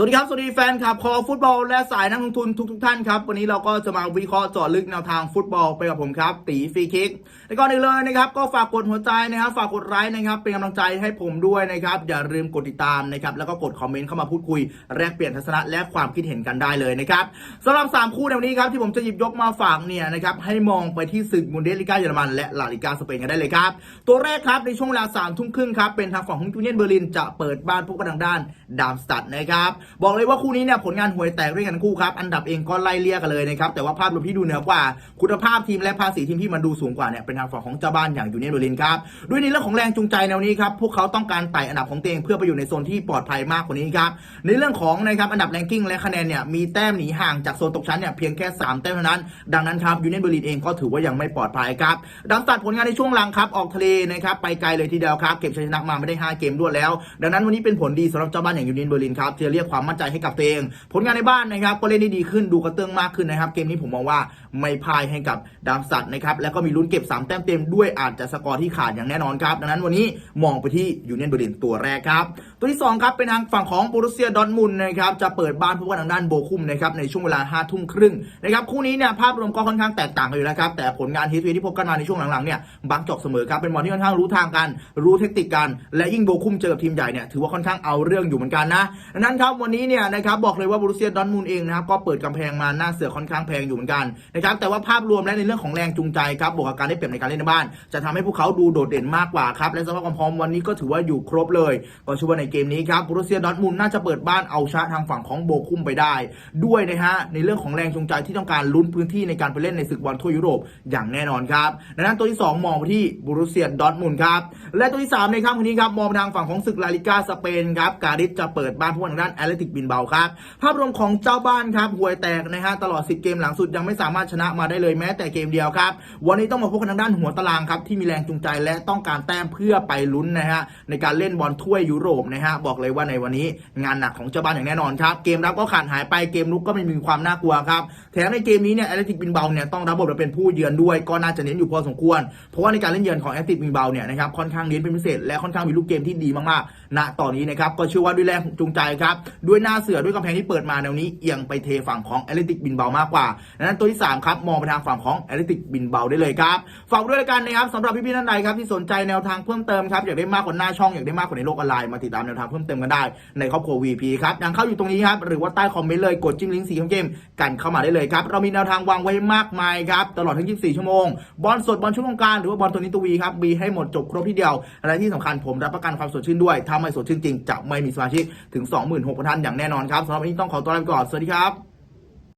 สวัสดีครับ สวัสดีแฟนคลับ คอฟุตบอลและสายนักลงทุนทุกทท่านครับ วันนี้เราก็จะมาวิเคราะห์เจาะลึกแนวทางฟุตบอลไปกับผมครับ ตีฟรีคิกและก่อนอื่นเลยนะครับ ก็ฝากกดหัวใจนะครับ ฝากกดไลค์นะครับ เป็นกำลังใจให้ผมด้วยนะครับ อย่าลืมกดติดตามนะครับ แล้วก็กดคอมเมนต์เข้ามาพูดคุย แลกเปลี่ยนทัศนะและความคิดเห็นกันได้เลยนะครับสำหรับ 3 คู่ในวันนี้ครับที่ผมจะหยิบยกมาฝากเนี่ยนะครับ ให้มองไปที่ศึกบุนเดสลิก้าเยอรมันและลาลิก้าสเปนกันได้เลยครับ ตัวแรกครับในช่วงเวลา3ามทุ่มครึ่งครับ เป็นทางฝั่งของยูเนียนเบอร์ลินจะเปิดบ้านพบกันทางด้านดามสตัดนะครับบอกเลยว่าคู่นี้เนี่ยผลงานห่วยแตกด้วยกันทั้งคู่ครับ อันดับเองก็ไล่เลี่ยกันเลยนะครับ แต่ว่าภาพรวมที่ดูเหนือกว่า คุณภาพทีมและภาษีทีมที่มันดูสูงกว่าเนี่ยเป็นทางฝั่งของเจ้าบ้านอย่างยูเนียนเบอร์ลินครับ ด้วยในเรื่องของแรงจูงใจแนวนี้ครับ พวกเขาต้องการไต่อันดับของตัวเองเพื่อไปอยู่ในโซนที่ปลอดภัยมากกว่านี้ครับ ในเรื่องของนะครับอันดับแรงกิ้งและคะแนนเนี่ยมีแต้มหนีห่างจากโซนตกชั้นเนี่ยเพียงแค่ 3 แต้มเท่านั้น ดังนั้นครับยูเนียนเบอร์ลินเองก็ถือว่ายังไม่ปลอดภัยครับดังตัดผลงานในช่วงหลังครับออกทะเลนะครับไปไกลเลยทีเดียวครับเก็บชัยชนะมาไม่ได้ 5 เกมรวดแล้ว ดังนั้นวันนี้เป็นผลดีสำหรับเจ้าบ้านอย่างยูเนียนเบอร์ลินครับที่จะเรียกความมั่นใจให้กับตัวเอง ผลงานในบ้านนะครับก็เล่นได้ดีขึ้นดูกระเตื้องมากขึ้นนะครับ เกมนี้ผมมองว่าไม่พ่ายให้กับดามสัตว์นะครับแล้วก็มีลุ้นเก็บ 3 แต้มเต็มด้วยอาจจะสกอร์ที่ขาดอย่างแน่นอนครับ ดังนั้นวันนี้มองไปที่ยูเนียนเบอร์ลินตัวแรกครับ ตัวที่สองครับเป็นทางฝั่งของโบรุสเซียดอร์ทมุนนะครับจะเปิดบ้านพบกันทางด้านโบคุมนะครับในช่วงเวลา5้าทุ่มครึ่งนะครับคู่นี้เนี่ยภาพรวมก็ค่อนข้างแตกต่างกันอยู่แล้วครับแต่ผลงานฮิสวีที่พบกันมาในช่วงหลังๆเนี่ยบักจอกเสมอครับเป็นบอลที่ค่อนข้างรู้ทางกัน รู้เทคนิคกันและยิ่งโบคุมเจอกับทีมใหญ่เนี่ยถือว่าค่อนข้างเอาเรื่องอยู่เหมือนกันนะดังนั้นครับวันนี้เนี่ยนะครับบอกเลยว่าบรุสเซียดอร์ทมุนด์เองนะครับก็เปิดกำแพงมาหน้าเสือค่อนข้างแพงอยู่เหมือนกันนะครับแต่ว่าภาพรวมและในเรื่องของแรงจูงใจครับบวกกับการได้เปรียบในการเล่นในบ้าน จะทำให้พวกเขาดูโดดเด่นมากกว่าครับและสภาพความพร้อมวันนี้ก็ถือว่าอยู่ครบเลย ก็ชื่อว่าในเกมนี้ครับบรุสเซียดอร์ทมุนด์น่าจะเปิดบ้านเอาชนะทางฝั่งของโบคุมไปได้ ด้วยนะฮะในเรื่องของแรงจูงใจที่ต้องการลุ้นพื้นที่ในการไปเล่นในศึกบอลทั่วยุโรปอย่างแน่นอนครับดังนั้นตัวที่ 2 มองไปที่บรุเซียดอร์ทมุนด์ครับและตัวที่3ในค่ำคืนนี้ครับมองไปทางฝั่งของศึกลาลิกาสเปนครับการิสจะเปิดบ้านพวกทางด้านแอตเลติกบินเบาครับ ภาพรวมของเจ้าบ้านครับห่วยแตกนะฮะตลอด 10 เกมหลังสุดยังไม่สามารถชนะมาได้เลยแม้แต่เกมเดียวครับ วันนี้ต้องมาพบกันทางด้านหัวตารางครับที่มีแรงจูงใจและต้องการแต้มเพื่อไปลุ้นนะฮะในการเล่นบอลถ้วยยุโรปนะฮะบอกเลยว่าในวันนี้งานหนักของเจ้าบ้านอย่างแน่นอนครับ เกมรับก็ขาดหายไปเกมลุกก็ไม่มีความน่ากลัวครับแถมในเกมนี้เนี่ยแอตเลติกบินเบาเนี่ยต้องรับบทมาเป็นผู้เยือนด้วยก็น่าจะเน้นอยู่พอสมควร เพราะว่าในการเล่นเยือนของแอตเลติกบินเบาเนี่ยนะครับค่อนข้างเน้นเป็นพิเศษและค่อนข้างมีลูกเกมที่ดีมากๆณตอนนี้นะครับก็เชื่อว่าด้วยแรงจูงใจครับด้วยหน้าเสือด้วยกำแพงที่เปิดมาแนวนี้เอียงไปเทฝั่งของแอตเลติกบินเบามากกว่าดังนั้นตัวที่สามครับมองไปทางฝั่งของแอตเลติกบินเบาได้เลยครับฝากด้วยกันนะครับสำหรับพี่ๆท่านใดครับที่สนใจแนวทางเพิ่มเติมครับอยากได้มากกว่าหน้าช่องอยากได้มากกว่าในโลกออนไลน์มาติดตามแนวทางเพิ่มเติมกันได้ในครอบครัว VP ครับยังเข้าอยู่ตรงนี้ครับหรือว่าใต้คอมเมนต์เลยกดจิ้มลิงก์สีของเกมกันเข้ามาได้เลยครับเรามีแนวทางวางไว้มากมายครับตลอดทั้ง 24 ชั่วโมงบอลสดบอลช่วงกรารหรือว่าบอลตัวนี้ตัววีครับมีให้หมดจบครบที่เดียวและที่สำคัญผมรับประกันความสดชื่นด้วยถ้าไม่สดชื่นจริงจะไม่มีสมาชิกถึง 26,000ท่านอย่างแน่นอนครับสำหรับวันนี้ต้องขอตัวลาไปก่อน สวัสดีครับ